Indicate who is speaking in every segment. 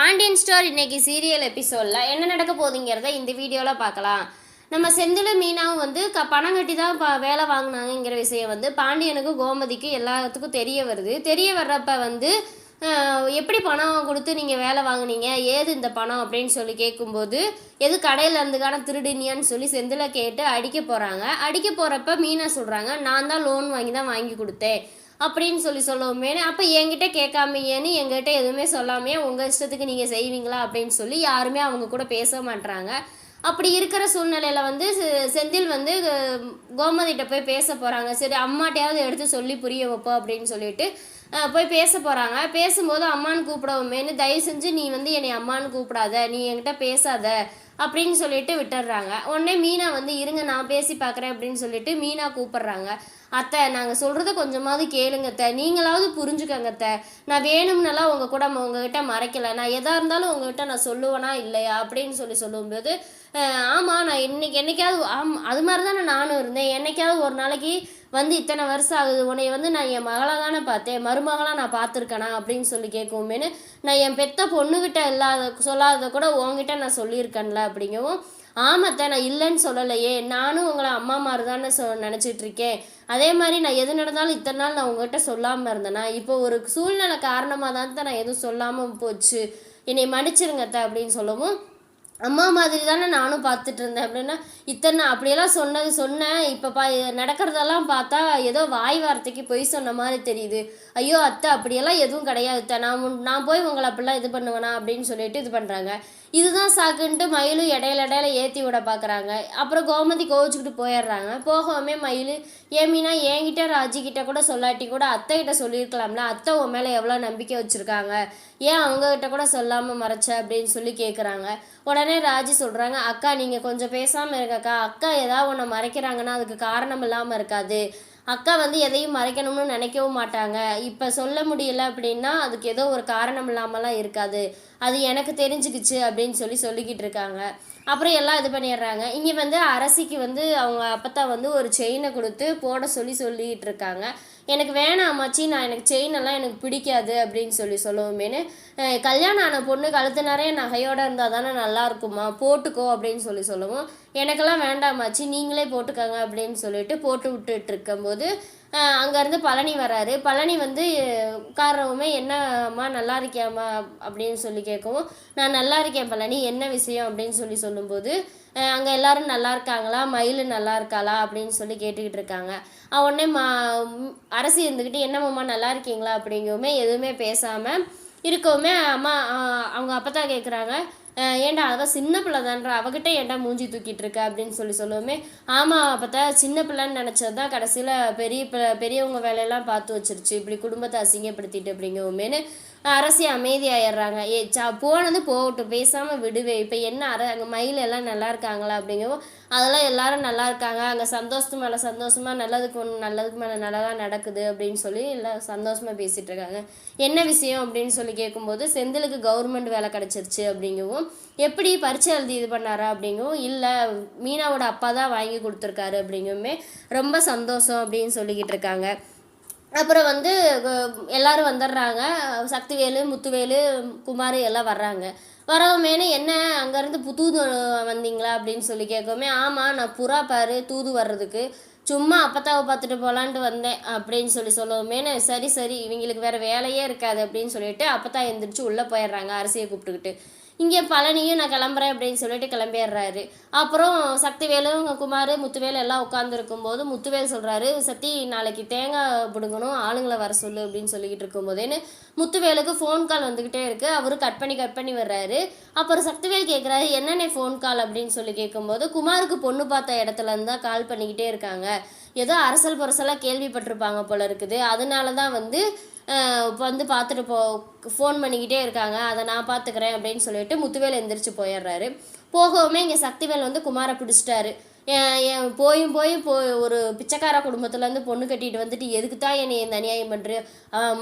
Speaker 1: Pandian store இன்னைக்கு serial எபிசோடில் என்ன நடக்க போகுதுங்கிறத இந்த வீடியோவில் பார்க்கலாம். நம்ம செந்தில் மீனாவும் வந்து க பணம் கட்டி தான் ப வேலை வாங்கினாங்கங்கிற விஷயம் வந்து பாண்டியனுக்கும் கோமதிக்கு எல்லாத்துக்கும் தெரிய வருது. தெரிய வர்றப்ப வந்து எப்படி பணம் கொடுத்து நீங்கள் வேலை வாங்குனீங்க? ஏது இந்த பணம் அப்படின்னு சொல்லி கேட்கும்போது எது கடையில் இருந்துக்கான திருடினியான்னு சொல்லி செந்தில கேட்டு அடிக்க போகிறாங்க அடிக்க போகிறப்ப மீனா சொல்கிறாங்க நான் தான் லோன் வாங்கி தான் வாங்கி கொடுத்தேன். அப்படின்னு சொல்லி சொல்லுவோமே அப்போ என்கிட்ட கேட்காமையேன்னு எங்கிட்ட எதுவுமே சொல்லாமையே உங்கள் இஷ்டத்துக்கு நீங்கள் செய்வீங்களா? அப்படின்னு சொல்லி யாருமே அவங்க கூட பேச மாட்டுறாங்க அப்படி இருக்கிற சூழ்நிலையில் வந்து செ- செந்தில் வந்து அஹ், கோமதிகிட்ட போய் பேச போகிறாங்க சரி அம்மாட்டையாவது எடுத்து சொல்லி புரிய வைப்போம் அப்படின்னு சொல்லிட்டு போய் பேச போகிறாங்க பேசும்போது அம்மான்னு கூப்பிடவுமேனு தயவு செஞ்சு நீ வந்து என்னை அம்மான்னு கூப்பிடாத. நீ என்கிட்ட பேசாத. அப்படின்னு சொல்லிட்டு விட்டுடுறாங்க. உடனே மீனா வந்து இருங்க நான் பேசி பார்க்குறேன் அப்படின்னு சொல்லிட்டு மீனா கூப்பிடுறாங்க. அத்தை நாங்கள் சொல்கிறத கொஞ்சமாவது கேளுங்க அத்தை. நீங்களாவது புரிஞ்சுக்கங்க அத்தை. நான் வேணும்னெல்லாம் உங்கள் கூட உங்ககிட்ட மறைக்கல. நான் எதாக இருந்தாலும் உங்ககிட்ட நான் சொல்லுவேனா இல்லையா அப்படின்னு சொல்லி சொல்லும்போது ஆமாம் நான் இன்னைக்கு என்னைக்காவது ஆம் அது மாதிரி தானே நானும் இருந்தேன். என்னைக்காவது ஒரு நாளைக்கு வந்து இத்தனை வருஷம் ஆகுது. உன்னைய வந்து நான் என் மகளாக தானே பார்த்தேன். மருமகளாக நான் பார்த்துருக்கேனா அப்படின்னு சொல்லி கேட்குமேனு நான் என் பெத்த பொண்ணுகிட்ட இல்லாத சொல்லாததை கூட உங்ககிட்ட நான் சொல்லியிருக்கேன்ல அப்படிங்கவும் ஆமாத்த நான் இல்லைன்னு சொல்லலையே. நானும் உங்களை அம்மா மாதிரி தானே சொ நினச்சிட்டு இருக்கேன் அதே மாதிரி நான் எது நடந்தாலும் இத்தனை நாள் நான் உங்ககிட்ட சொல்லாமல் இருந்தேனா இப்போ ஒரு சூழ்நிலை காரணமாக தான் நான் எதுவும் சொல்லாமல் போச்சு. என்னை மன்னிச்சிருங்கத்த அப்படின்னு சொல்லவும் அம்மா மாதிரி தானே நானும் பார்த்துட்டு இருந்தேன். அப்படின்னா இத்தனை அப்படியெல்லாம் சொன்னது சொன்னேன். இப்போ பா நடக்கிறதெல்லாம் பார்த்தா ஏதோ வாய் வார்த்தைக்கு பொய் சொன்ன மாதிரி தெரியுது. ஐயோ அத்தை அப்படியெல்லாம் எதுவும் கிடையாது அத்தை. நான் நான் போய் உங்களை அப்படிலாம் இது பண்ணுவேனா அப்படின்னு சொல்லிட்டு இது பண்ணுறாங்க இதுதான் சாக்குன்ட்டு மயிலும் இடையில இடையில ஏற்றி விட பார்க்குறாங்க. அப்புறம் கோமதி கோவிச்சுக்கிட்டு போயிடுறாங்க. போகவுமே மயில் ஏமினா என்கிட்ட ராஜிக்கிட்ட கூட சொல்லாட்டி கூட அத்தை கிட்ட சொல்லியிருக்கலாம்ல. அத்தை உன் மேலே எவ்வளோ நம்பிக்கை வச்சுருக்காங்க? ஏன் அவங்கக்கிட்ட கூட சொல்லாமல் மறைச்ச அப்படின்னு சொல்லி கேட்குறாங்க உடனே ராஜி சொல்கிறாங்க அக்கா நீங்கள் கொஞ்சம் பேசாமல் இருக்கக்கா அக்கா ஏதாவது ஒன்று மறைக்கிறாங்கன்னா அதுக்கு காரணம் இல்லாமல் இருக்காது. அக்கா வந்து எதையும் மறைக்கணும்னு நினைக்கவும் மாட்டாங்க. இப்போ சொல்ல முடியல அப்படின்னா அதுக்கு ஏதோ ஒரு காரணம் இல்லாமலாம் இருக்காது. அது எனக்கு தெரிஞ்சுக்கிச்சு அப்படின்னு சொல்லி சொல்லிக்கிட்டு இருக்காங்க. அப்புறம் எல்லாம் இது பண்ணிடுறாங்க. இங்கே வந்து அரசிக்கு வந்து அவங்க அப்பத்தா வந்து ஒரு செயினை கொடுத்து போட சொல்லி சொல்லிக்கிட்டு இருக்காங்க. எனக்கு வேணாம் நான் எனக்கு செயின் எல்லாம் எனக்கு பிடிக்காது அப்படின்னு சொல்லி சொல்லுவோமேனு கல்யாணம் ஆன பொண்ணு கழுத்து நிறைய நகையோட இருந்தால் தானே நல்லா இருக்குமா போட்டுக்கோ அப்படின்னு சொல்லி சொல்லுவோம். எனக்கெல்லாம் வேண்டாமாச்சி நீங்களே போட்டுக்கோங்க அப்படின்னு சொல்லிட்டு போட்டு விட்டுட்டு இருக்கும்போது அங்கேருந்து பழனி வராரு. பழனி வந்து உட்காரவுமே என்னம்மா நல்லா இருக்கியாம்மா? அப்படின்னு சொல்லி கேட்கவும் நான் நல்லா இருக்கேன் பழனி என்ன விஷயம்? அப்படின்னு சொல்லி சொல்லும்போது அங்கே எல்லாரும் நல்லா இருக்காங்களா? மயில் நல்லா இருக்காளா? அப்படின்னு சொல்லி கேட்டுக்கிட்டு இருக்காங்க. உடனே மா அரசி இருந்துக்கிட்டு என்னம்மா நல்லா இருக்கீங்களா? அப்படிங்கவுமே எதுவுமே பேசாமல் இருக்கவுமே அம்மா அவங்க அப்பத்தா கேட்குறாங்க ஏன்டா அவள் சின்ன பிள்ளை தான்றா அவகிட்ட ஏன்டா மூஞ்சி தூக்கிட்டு இருக்க அப்படின்னு சொல்லி சொல்லுவோமே. ஆமாம் பார்த்தா சின்ன பிள்ளைன்னு நினச்சது தான் கடைசியில் பெரிய பெரியவங்க வேலையெல்லாம் பார்த்து வச்சிருச்சு. இப்படி குடும்பத்தை அசிங்கப்படுத்திட்டு அப்படிங்கவுமேனு அரசி அமைதியாயிடுறாங்க. ஏ சா போனது போகட்டும் பேசாமல் விடுவே இப்போ என்ன அர அங்கே மயில் எல்லாம் நல்லா இருக்காங்களா அப்படிங்கவும் அதெல்லாம் எல்லாரும் நல்லா இருக்காங்க. அங்கே சந்தோஷத்து மேலே சந்தோஷமா நல்லதுக்கு ஒன்று நல்லதுக்கு மேலே நல்லதாக நடக்குது அப்படின்னு சொல்லி எல்லாம் சந்தோஷமாக பேசிகிட்டு இருக்காங்க. என்ன விஷயம் அப்படின்னு சொல்லி கேட்கும்போது செந்திலுக்கு கவர்மெண்ட் வேலை கிடச்சிருச்சு அப்படிங்கவும் எப்படி பரீட்சை எழுதி இது பண்ணாரா அப்படிங்கவும் இல்லை மீனாவோட அப்பா தான் வாங்கி கொடுத்துருக்காரு அப்படிங்குமே ரொம்ப சந்தோஷம் அப்படின்னு சொல்லிக்கிட்டு இருக்காங்க. அப்புறம் வந்து எல்லாரும் வந்துடுறாங்க. சக்திவேலு முத்துவேலு குமார் எல்லாம் வர்றாங்க. வரவுமேனு என்ன அங்கேருந்து தூது வந்தீங்களா அப்படின்னு சொல்லி கேட்கவுமே ஆமாம் நான் புறா பாரு தூது வர்றதுக்கு. சும்மா அப்பத்தாவை பார்த்துட்டு போகலான்ட்டு வந்தேன் அப்படின்னு சொல்லி சொல்லுவோமேனு சரி சரி இவங்களுக்கு வேறு வேலையே இருக்காது அப்படின்னு சொல்லிட்டு அப்பத்தா எந்திரிச்சு உள்ளே போயிடுறாங்க அரிசியை கூப்பிட்டுக்கிட்டு. இங்கே பழனியும் நான் கிளம்புறேன் அப்படின்னு சொல்லிட்டு கிளம்பிடுறாரு. அப்புறம் சக்திவேலும் குமார் முத்துவேல் எல்லாம் உட்காந்துருக்கும் போது முத்துவேல் சொல்கிறாரு சத்தி நாளைக்கு தேங்காய் பிடுங்கணும் ஆளுங்களை வர சொல்லு அப்படின்னு சொல்லிக்கிட்டு இருக்கும்போதேன்னு முத்துவேலுக்கு ஃபோன் கால் வந்துக்கிட்டே இருக்குது அவரு கட் பண்ணி கட் பண்ணி வர்றாரு. அப்புறம் சக்திவேல் கேட்குறாரு என்னென்ன ஃபோன் கால் அப்படின்னு சொல்லி கேட்கும்போது குமாருக்கு பொண்ணு பார்த்த இடத்துல இருந்தால் கால் பண்ணிக்கிட்டே இருக்காங்க. ஏதோ அரசல் புரசலாக கேள்விப்பட்டிருப்பாங்க போல இருக்குது. அதனால தான் வந்து இப்போ வந்து பார்த்துட்டு போ ஃபோன் பண்ணிக்கிட்டே இருக்காங்க. அதை நான் பார்த்துக்கிறேன் அப்படின்னு சொல்லிட்டு முத்துவேல் எந்திரிச்சு போயிடுறாரு. போகவுமே இங்கே சக்திவேல் வந்து குமாரை பிடிச்சிட்டாரு. போயும் போயும் போ ஒரு பிச்சைக்கார குடும்பத்துலேருந்து பொண்ணு கட்டிட்டு வந்துட்டு எதுக்கு தான் என்னை இந்த அநியாயம் பண்ணுறியோ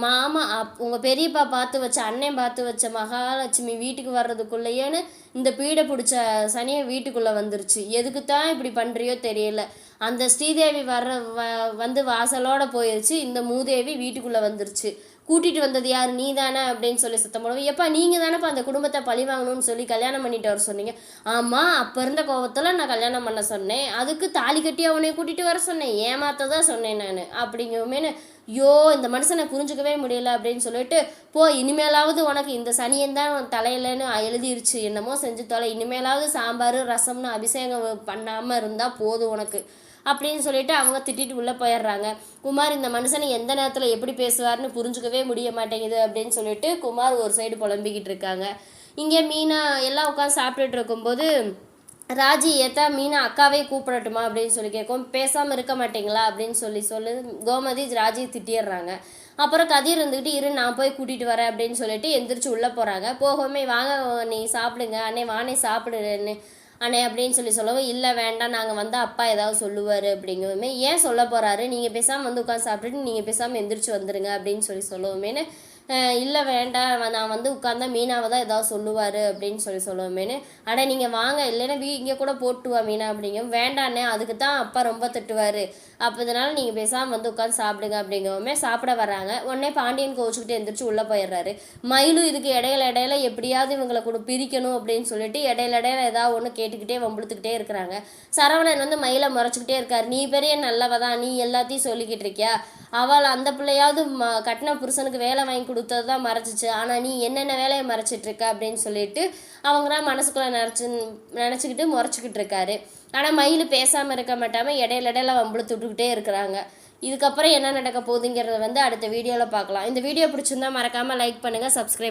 Speaker 1: மாமா அப் உங்கள் பெரியப்பா பார்த்து வச்ச அண்ணன் பார்த்து வச்ச மகாலட்சுமி வீட்டுக்கு வர்றதுக்குள்ளேயேன்னு இந்த பீடை பிடிச்ச சனியை வீட்டுக்குள்ளே வந்துருச்சு. எதுக்கு தான் இப்படி பண்ணுறியோ தெரியல. அந்த ஸ்ரீதேவி வர்ற வ வந்து வாசலோடு போயிருச்சு. இந்த மூதேவி வீட்டுக்குள்ளே வந்துருச்சு. கூட்டிகிட்டு வந்தது யார்? நீ தானே அப்படின்னு சொல்லி சத்தம் போடுவோம். எப்பா நீங்கள் தானேப்பா அந்த குடும்பத்தை பழி வாங்கணும்னு சொல்லி கல்யாணம் பண்ணிட்டு வர சொன்னீங்க. ஆமாம் அப்போ இருந்த கோபத்தில் நான் கல்யாணம் பண்ண சொன்னேன். அதுக்கு தாலி கட்டி அவனை கூட்டிகிட்டு வர சொன்னேன். ஏமாத்த தான் சொன்னேன் நான். அப்படிங்குமேனு ஐயோ இந்த மனுஷனை புரிஞ்சுக்கவே முடியல அப்படின்னு சொல்லிட்டு போ இனிமேலாவது உனக்கு இந்த சனியன் தான் தலையிலன்னு எழுதிருச்சு. என்னமோ செஞ்சு தொலை. இனிமேலாவது சாம்பார் ரசம்னு அபிஷேகம் பண்ணாமல் இருந்தால் போதும் உனக்கு. அப்படின்னு சொல்லிட்டு அவங்க திட்டிட்டு உள்ளே போயிடுறாங்க. குமார் இந்த மனுஷனை எந்த நேரத்தில் எப்படி பேசுவார்னு புரிஞ்சுக்கவே முடிய மாட்டேங்குது அப்படின்னு சொல்லிட்டு குமார் ஒரு சைடு புலம்பிக்கிட்டு இருக்காங்க. இங்கே மீனா எல்லாம் உட்காந்து சாப்பிட்டுட்டு இருக்கும்போது ராஜி ஏத்தா மீனா அக்காவே கூப்பிடட்டுமா அப்படின்னு சொல்லி கேட்கும். பேசாமல் இருக்க மாட்டீங்களா அப்படின்னு சொல்லி சொல்லு கோமதி ராஜி திட்டிடுறாங்க. அப்புறம் கதிர் இருந்துக்கிட்டு இரு நான் போய் கூட்டிகிட்டு வரேன் அப்படின்னு சொல்லிட்டு எந்திரிச்சு உள்ளே போகிறாங்க போகவுமே வாங்க நீ சாப்பிடுங்க அண்ணே வானே சாப்பிடுன்னு அண்ணே அப்படின்னு சொல்லி சொல்லவும் இல்லை வேண்டாம் நாங்கள் வந்து அப்பா ஏதாவது சொல்லுவார் அப்படிங்கவுமே ஏன் சொல்ல போகிறாரு நீங்கள் பேசாமல் வந்து உட்காந்து சாப்பிட்டுட்டு நீங்கள் பேசாமல் எந்திரிச்சு வந்துடுங்க அப்படின்னு சொல்லி சொல்லவுமேனு இல்லை வேண்டாம். நான் வந்து உட்காந்தா மீனாவை தான் ஏதாவது சொல்லுவார் அப்படின்னு சொல்லி சொல்லுவோமேனு அட நீங்கள் வாங்க. இல்லைன்னா வீ இங்கே கூட போட்டு வா மீனா அப்படிங்க. வேண்டாண்ணே. அதுக்கு தான் அப்பா ரொம்ப திட்டுவார். அப்போ இதனால் நீங்கள் பேசாமல் வந்து உட்காந்து சாப்பிடுங்க அப்படிங்கவுமே சாப்பிட வராங்க உடனே பாண்டியன் கோச்சுக்கிட்டு எந்திரிச்சு உள்ளே போயிடுறாரு மயிலும் இதுக்கு இடையில இடையில எப்படியாவது இவங்களை கூட பிரிக்கணும் அப்படின்னு சொல்லிட்டு இடையில இடையில ஏதாவது ஒன்று கேட்டுக்கிட்டே வம்புழுத்துக்கிட்டே இருக்கிறாங்க. சரவணன் வந்து மயிலை முறைச்சிக்கிட்டே இருக்கார். நீ பெரிய நல்லவ தான். நீ எல்லாத்தையும் சொல்லிக்கிட்டு இருக்கியா? அவள் அந்த பிள்ளையாவது ம கட்டின புருஷனுக்கு வேலை வாங்கி கொடுத்தது தான் மறைச்சிச்சு. ஆனால் நீ என்னென்ன வேலையை மறைச்சிட்டு இருக்க அப்படின்னு சொல்லிட்டு அவங்களாம் மனசுக்குள்ளே நினச்சி நினச்சிக்கிட்டு முறைச்சிக்கிட்டு இருக்காரு. ஆனால் மயில் பேசாமல் இருக்க மாட்டாமல் இடையில இடையில வம்பளு துட்டுக்கிட்டே இருக்கிறாங்க. இதுக்கப்புறம் என்ன நடக்க போகுதுங்கிறத வந்து அடுத்த வீடியோவில் பார்க்கலாம். இந்த வீடியோ பிடிச்சிருந்தா மறக்காமல் லைக் பண்ணுங்கள் சப்ஸ்கிரைப்